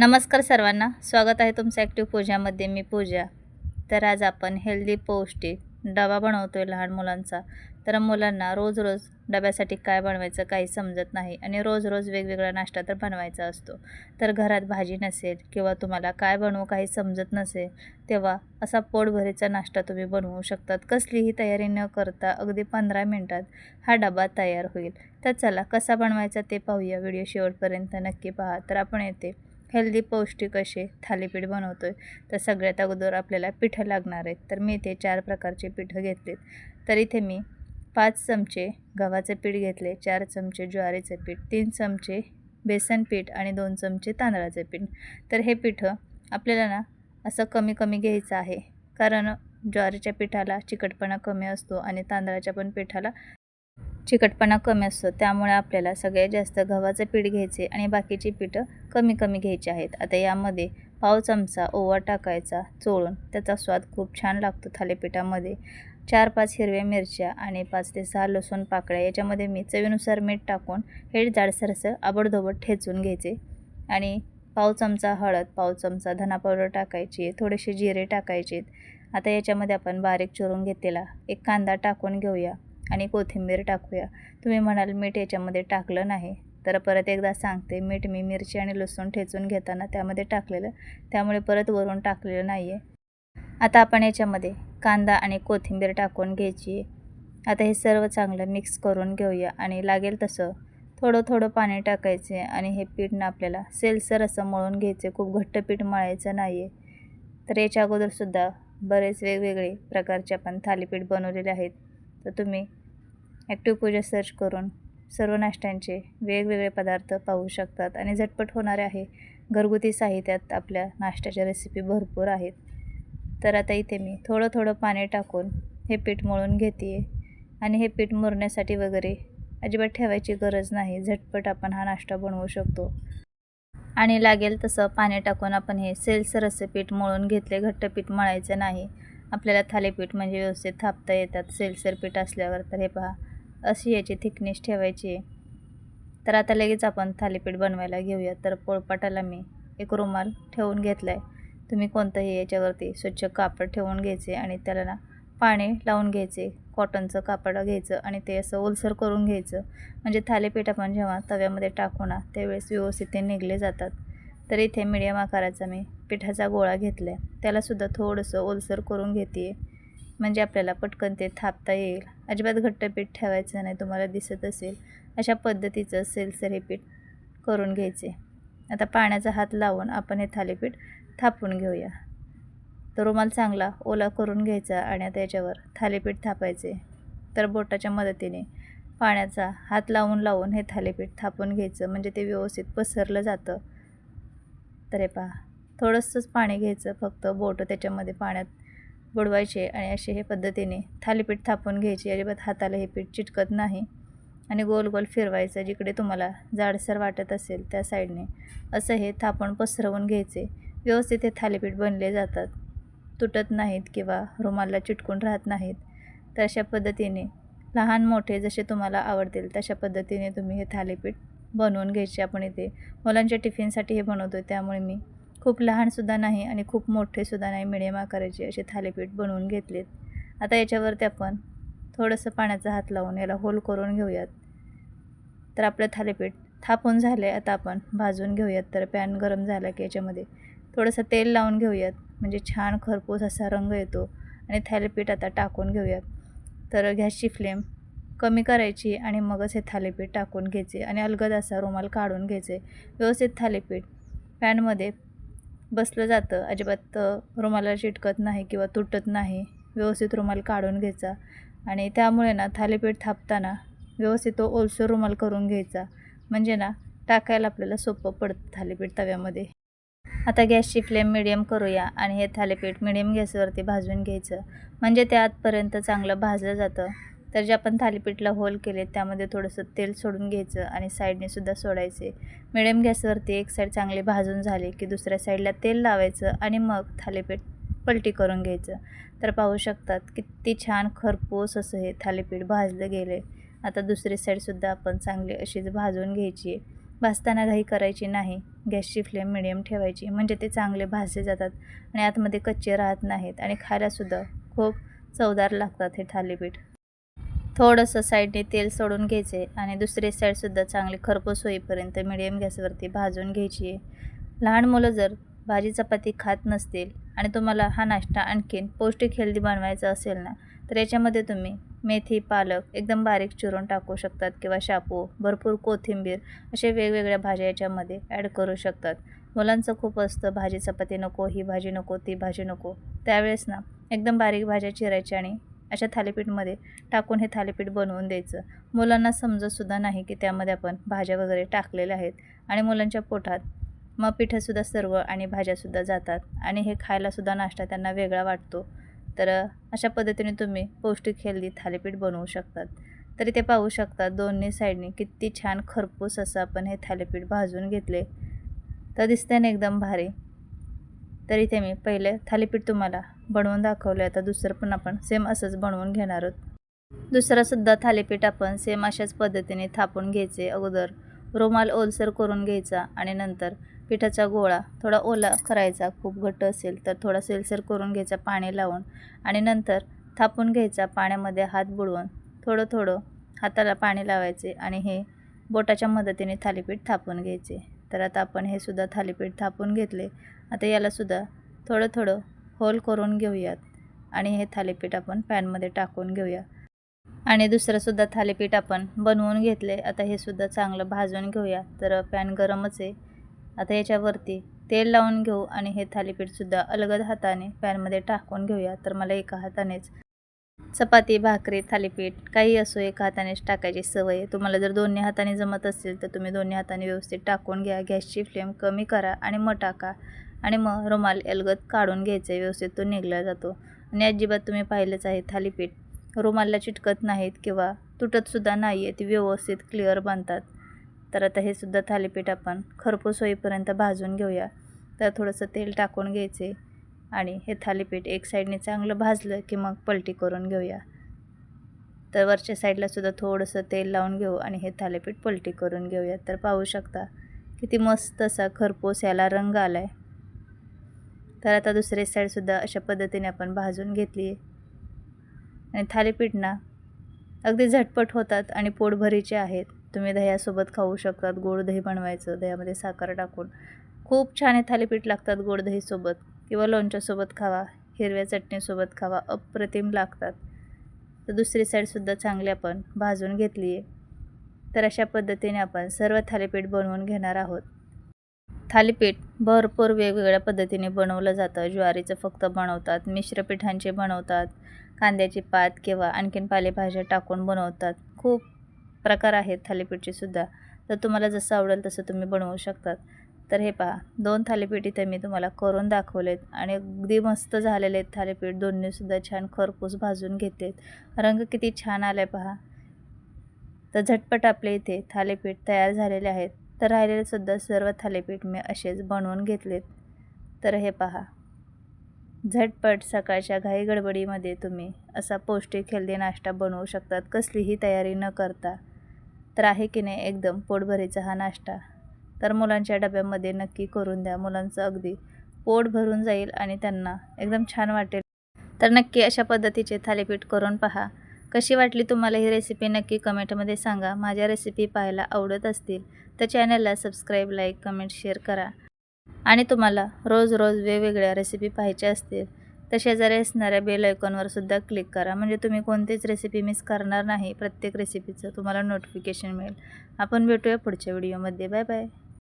नमस्कार सर्वांना. स्वागत आहे तुमचं ॲक्टिव्ह पूजामध्ये मी पूजा. तर आज आपण हेल्दी पौष्टिक डबा बनवतो आहे लहान मुलांचा. तर मुलांना रोज रोज डब्यासाठी काय बनवायचं काही समजत नाही आणि रोज रोज वेगवेगळा नाश्ता तर बनवायचा असतो. तर घरात भाजी नसेल किंवा तुम्हाला काय बनवू काही समजत नसेल तेव्हा असा पोटभरीचा नाश्ता तुम्ही बनवू शकतात. कसलीही तयारी न करता अगदी पंधरा मिनटात हा डबा तयार होईल. तर चला कसा बनवायचा ते पाहूया. व्हिडिओ शेवटपर्यंत नक्की पहा. तर आपण येते. हेल्दी पौष्टिक असे थालीपीठ बनवतो आहे तर सगळ्यात अगोदर आपल्याला पिठं लागणार आहेत. तर मी इथे चार प्रकारचे पिठं घेतलेत. तर इथे मी पाच चमचे गव्हाचे पीठ घेतले चार चमचे ज्वारीचे पीठ तीन चमचे बेसन पीठ आणि दोन चमचे तांदळाचे पीठ. तर हे पिठं आपल्याला ना असं कमी कमी घ्यायचं आहे. कारण ज्वारीच्या पिठाला चिकटपणा कमी असतो आणि तांदळाच्या पण पिठाला चिकटपणा कमी असतो. त्यामुळे आपल्याला सगळ्यात जास्त गव्हाचं पीठ घ्यायचे आणि बाकीची पिठं कमी कमी घ्यायची आहेत. आता यामध्ये पाव चमचा ओवा टाकायचा चोळून. त्याचा स्वाद खूप छान लागतो थालीपीठामध्ये. चार पाच हिरव्या मिरच्या आणि पाच ते सहा लसूण पाकळ्या याच्यामध्ये मी चवीनुसार मीठ टाकून हे जाडसरसं आबडधोबड ठेचून घ्यायचे. आणि पाव चमचा हळद पाव चमचा धना पावडर टाकायची थोडेसे जिरे टाकायचे आता याच्यामध्ये आपण बारीक चिरून घेतलेला एक कांदा टाकून घेऊया. आणि कोथिंबीर टाकूया. तुम्ही म्हणाल मीठ याच्यामध्ये टाकलं नाही. तर परत एकदा सांगते मीठ मी मिरची आणि लसूण ठेचून घेताना त्यामध्ये टाकलेलं. त्यामुळे परत वरून टाकलेलं नाही आहे आता आपण याच्यामध्ये कांदा आणि कोथिंबीर टाकून घ्यायची. आता हे सर्व चांगलं मिक्स करून घेऊया आणि लागेल तसं थोडं थोडं पाणी टाकायचे आणि हे पीठ ना आपल्याला सेलसर असं मळून घ्यायचे खूप घट्ट पीठ मळायचं नाही आहे तर याच्या अगोदरसुद्धा बरेच वेगवेगळे प्रकारचे आपण थालीपीठ बनवलेले आहेत. तर तुम्ही ॲक्टिव्ह पूजा सर्च करून सर्व नाश्त्यांचे वेगवेगळे पदार्थ पाहू शकतात. आणि झटपट होणारे आहे. घरगुती साहित्यात आपल्या नाश्त्याच्या रेसिपी भरपूर आहेत. तर आता इथे मी थोडं थोडं पाणी टाकून हे पीठ मळून घेते आणि हे पीठ मुरण्यासाठी वगैरे अजिबात ठेवायची गरज नाही. झटपट आपण हा नाश्ता बनवू शकतो. आणि लागेल तसं पाणी टाकून आपण हे सेलसर असे पीठ मळून घेतले. घट्ट पीठ मळायचं नाही. आपल्याला थालीपीठ म्हणजे व्यवस्थित थापता येतात. सेलसर पीठ असल्यावर तर हे पहा. अशी याची थिकनेस ठेवायची. आहे तर आता लगेच आपण थालीपीठ बनवायला घेऊया. तर पोळपाटाला मी एक रुमाल ठेवून घेतला आहे तुम्ही कोणतंही याच्यावरती स्वच्छ कापड ठेवून घ्यायचे आणि त्याला ना पाणी लावून घ्यायचे कॉटनचं कापड घ्यायचं आणि ते असं ओलसर करून घ्यायचं. म्हणजे थालीपीठ आपण जेव्हा तव्यामध्ये टाकू ना त्यावेळेस व्यवस्थित ते निघले जातात. तर इथे मिडियम आकाराचा मी पिठाचा गोळा घेतला आहे त्यालासुद्धा थोडंसं ओलसर करून घेते म्हणजे आपल्याला पटकन ते थापता येईल. अजिबात घट्ट पीठ ठेवायचं नाही तुम्हाला दिसत असेल. अशा पद्धतीचं सेलसर हे पीठ करून घ्यायचे. आता पाण्याचा हात लावून आपण हे थालीपीठ थापून घेऊया. तर रुमाल चांगला ओला करून घ्यायचा आणि आता याच्यावर थालीपीठ थापायचे. तर बोटाच्या मदतीने पाण्याचा हात लावून लावून हे थालीपीठ थापून घ्यायचं. म्हणजे ते व्यवस्थित पसरलं जातं. तर हे पहा. थोडंसंच पाणी घ्यायचं. फक्त बोटं त्याच्यामध्ये पाण्यात बुडवायचे आणि असे हे पद्धतीने थालीपीठ थापून घ्यायचे. अजिबात हाताला हे पीठ चिटकत नाही आणि गोल गोल फिरवायचं जिकडे तुम्हाला जाडसर वाटत असेल त्या साईडने. असं हे थापण पसरवून घ्यायचे. व्यवस्थित हे थालीपीठ बनले जातात. तुटत नाहीत किंवा रुमाला चिटकून राहत नाहीत. तर अशा पद्धतीने लहान मोठे जसे तुम्हाला आवडतील तशा पद्धतीने तुम्ही हे थालीपीठ बनवून घ्यायचे. आपण इथे मुलांच्या टिफिनसाठी हे बनवतो त्यामुळे मी खूप लहानसुद्धा नाही आणि खूप मोठेसुद्धा नाही मिडियम आकाराचे असे थालीपीठ बनवून घेतलेत. आता याच्यावरती आपण थोडंसं पाण्याचा हात लावून याला होल करून घेऊयात. तर आपलं थालीपीठ थापून झाले आता आपण भाजून घेऊयात. तर पॅन गरम झाला की याच्यामध्ये थोडंसं तेल लावून घेऊयात. म्हणजे छान खरपूस असा रंग येतो आणि थालीपीठ आता टाकून घेऊयात. तर गॅसची फ्लेम कमी करायची आणि मगच हे थालीपीठ टाकून घ्यायचे आणि अलगद असा रुमाल काढून घ्यायचे. व्यवस्थित थालीपीठ पॅनमध्ये बसलं जातं. अजिबात रुमाला चिटकत नाही किंवा तुटत नाही. व्यवस्थित रुमाल काढून घ्यायचा. आणि त्यामुळे ना थालीपीठ थापताना व्यवस्थित तो ओलसर रुमाल करून घ्यायचा. म्हणजे ना टाकायला आपल्याला सोपं पडतं थालीपीठ तव्यामध्ये. आता गॅसची फ्लेम मिडियम करूया आणि हे थालीपीठ मिडियम गॅसवरती भाजून घ्यायचं. म्हणजे ते आतपर्यंत चांगलं भाजलं जातं. तर जे आपण थालीपीठला होल केले त्यामध्ये थोडंसं तेल सोडून घ्यायचं आणि साईडने सुद्धा सोडायचे. मिडियम गॅसवरती एक साईड चांगले भाजून झाले की दुसऱ्या साईडला तेल लावायचं आणि मग थालीपीठ पलटी करून घ्यायचं. तर पाहू शकतात किती छान खरपूस असं हे थालीपीठ भाजलं गेले आता दुसरी साईडसुद्धा आपण चांगली अशीच भाजून घ्यायची. भाजताना घाई करायची नाही. गॅसची फ्लेम मिडियम ठेवायची. म्हणजे ते चांगले भाजले जातात आणि आतमध्ये कच्चे राहत नाहीत आणि खायलासुद्धा खूप चवदार लागतात हे थालीपीठ. थोडंसं साईडने तेल सोडून घ्यायचे आणि दुसरी साईडसुद्धा चांगली खरपूस होईपर्यंत मिडियम गॅसवरती भाजून घ्यायची. आहे लहान मुलं जर भाजी चपाती खात नसतील आणि तुम्हाला हा नाश्ता आणखीन पौष्टिक हेल्दी बनवायचा असेल ना तर याच्यामध्ये तुम्ही मेथी पालक एकदम बारीक चिरून टाकू शकतात किंवा शापू भरपूर कोथिंबीर असे वेगवेगळ्या भाज्या याच्यामध्ये ॲड करू शकतात. मुलांचं खूप असतं भाजी चपाती नको ही भाजी नको ती भाजी नको. त्यावेळेस ना एकदम बारीक भाज्या चिरायच्या आणि अशा थालीपीठमध्ये टाकून हे थालीपीठ बनवून द्यायचं. मुलांना समजतसुद्धा नाही की त्यामध्ये आपण भाज्या वगैरे टाकलेल्या आहेत आणि मुलांच्या पोटात मग पिठंसुद्धा सर्व आणि भाज्यासुद्धा जातात आणि हे खायलासुद्धा नाश्ता त्यांना वेगळा वाटतो. तर अशा पद्धतीने तुम्ही पौष्टिक हेल्दी थालीपीठ बनवू शकतात. तरी ते पाहू शकता दोन्ही साईडनी किती छान खरपूस असं आपण हे थालीपीठ भाजून घेतले. तर दिसते एकदम भारी. तर इथे मी पहिले थालीपीठ तुम्हाला बनवून दाखवलं आता दुसरं पण आपण सेम असंच बनवून घेणार आहोत. दुसरासुद्धा थालीपीठ आपण सेम अशाच पद्धतीने थापून घ्यायचे. अगोदर रुमाल ओलसर करून घ्यायचा आणि नंतर पिठाचा गोळा थोडा ओला करायचा खूप घट्ट असेल तर थोडा सेलसर करून घ्यायचा पाणी लावून आणि नंतर थापून घ्यायचा पाण्यामध्ये हात बुडवून थोडं थोडं हाताला पाणी लावायचे आणि हे बोटाच्या मदतीने थालीपीठ थापून घ्यायचे. तर आता आपण हे सुद्धा थालीपीठ थापून घेतले. आता यालासुद्धा थोडं थोडं होल करून घेऊयात. आणि हे थालीपीठ आपण पॅनमध्ये टाकून घेऊया. आणि दुसरंसुद्धा थालीपीठ आपण बनवून घेतले. आता हे सुद्धा चांगलं भाजून घेऊया. तर पॅन गरमच आहे. आता याच्यावरती तेल लावून घेऊ आणि हे थालीपीठसुद्धा अलगद हाताने पॅनमध्ये टाकून घेऊया. तर मला एका हातानेच चपाती भाकरी थालीपीठ काही असो एका हातानेच टाकायची सवय तुम्हाला जर दोन्ही हाताने जमत असेल तर तुम्ही दोन्ही हाताने व्यवस्थित टाकून घ्या. गॅसची फ्लेम कमी करा आणि मग टाका. आणि मग रुमाल अलगद काढून घ्यायचा व्यवस्थित तो निघला जातो. आणि अजिबात तुम्ही पाहिलंच आहे थालीपीठ. रुमालला चिटकत नाहीत किंवा तुटतसुद्धा नाही आहे ती व्यवस्थित क्लिअर बनतात. तर आता हे सुद्धा थालीपीठ आपण खरपूस होईपर्यंत भाजून घेऊया. तर थोडंसं तेल टाकून घ्यायचे आणि हे थालीपीठ एक साईडने चांगलं भाजलं की मग पलटी करून घेऊया. तर वरच्या साईडला सुद्धा थोडंसं तेल लावून घेऊ आणि हे थालीपीठ पलटी करून घेऊया. तर पाहू शकता किती मस्त असा खरपूस याला रंग आला आहे तर आता दुसरी साईडसुद्धा अशा पद्धतीने आपण भाजून घेतली आहे. आणि थालीपीठ ना अगदी झटपट होतात आणि पोटभरीचे आहेत. तुम्ही दह्यासोबत खाऊ शकतात गोड दही बनवायचं दह्यामध्ये साखर टाकून. खूप छान हे थालीपीठ लागतात गोड दहीसोबत. किंवा लोणच्यासोबत खावा हिरव्या चटणीसोबत खावा अप्रतिम लागतात. तर दुसरी साईडसुद्धा चांगली आपण भाजून घेतली आहे. तर अशा पद्धतीने आपण सर्व थालीपीठ बनवून घेणार आहोत. थालीपीठ भरपूर वेगवेगळ्या पद्धतीने बनवलं जातं. ज्वारीचं फक्त बनवतात मिश्र पिठांचे बनवतात कांद्याची पात किंवा आणखीन पालेभाज्या टाकून बनवतात. खूप प्रकार आहेत थालीपीठचे सुद्धा. तर तुम्हाला जसं आवडेल तसं तुम्ही बनवू शकतात. तर हे पहा दोन थालीपीठ इथे मी तुम्हाला करून दाखवलेत आणि अगदी मस्त झालेले आहेत थालीपीठ. दोन्हीसुद्धा छान खरपूस भाजून घेतलेत. रंग किती छान आला आहे पहा. तर झटपट आपले इथे थालीपीठ तयार झालेले आहेत. तर राहिलेले सुद्धा सर्व थालीपीठ मी असेच बनवून घेतलेत. तर हे पहा. झटपट सकाळच्या घाई गडबडीमध्ये तुम्ही असा पौष्टिक हेल्दी नाश्ता बनवू शकतात कसलीही तयारी न करता. तर आहे की नाही एकदम पोटभरीचा हा नाश्ता? तर मुलांच्या डब्यामध्ये नक्की करून द्या. मुलांचं अगदी पोट भरून जाईल आणि त्यांना एकदम छान वाटेल. तर नक्की अशा पद्धतीचे थालीपीठ करून पहा. कशी वाटली तुम्हाला ही रेसिपी नक्की कमेंटमध्ये सांगा. माझ्या रेसिपी पाहायला आवडत असतील तर चॅनलला सबस्क्राईब लाईक कमेंट शेअर करा. आणि तुम्हाला रोज रोज वेगवेगळ्या रेसिपी पाहायच्या असतील तर शेजारी असणाऱ्या बेल आयकॉनवर सुद्धा क्लिक करा. म्हणजे तुम्ही कोणतीच रेसिपी मिस करणार नाही. प्रत्येक रेसिपीचं तुम्हाला नोटिफिकेशन मिळेल. आपण भेटूया पुढच्या व्हिडिओमध्ये बाय बाय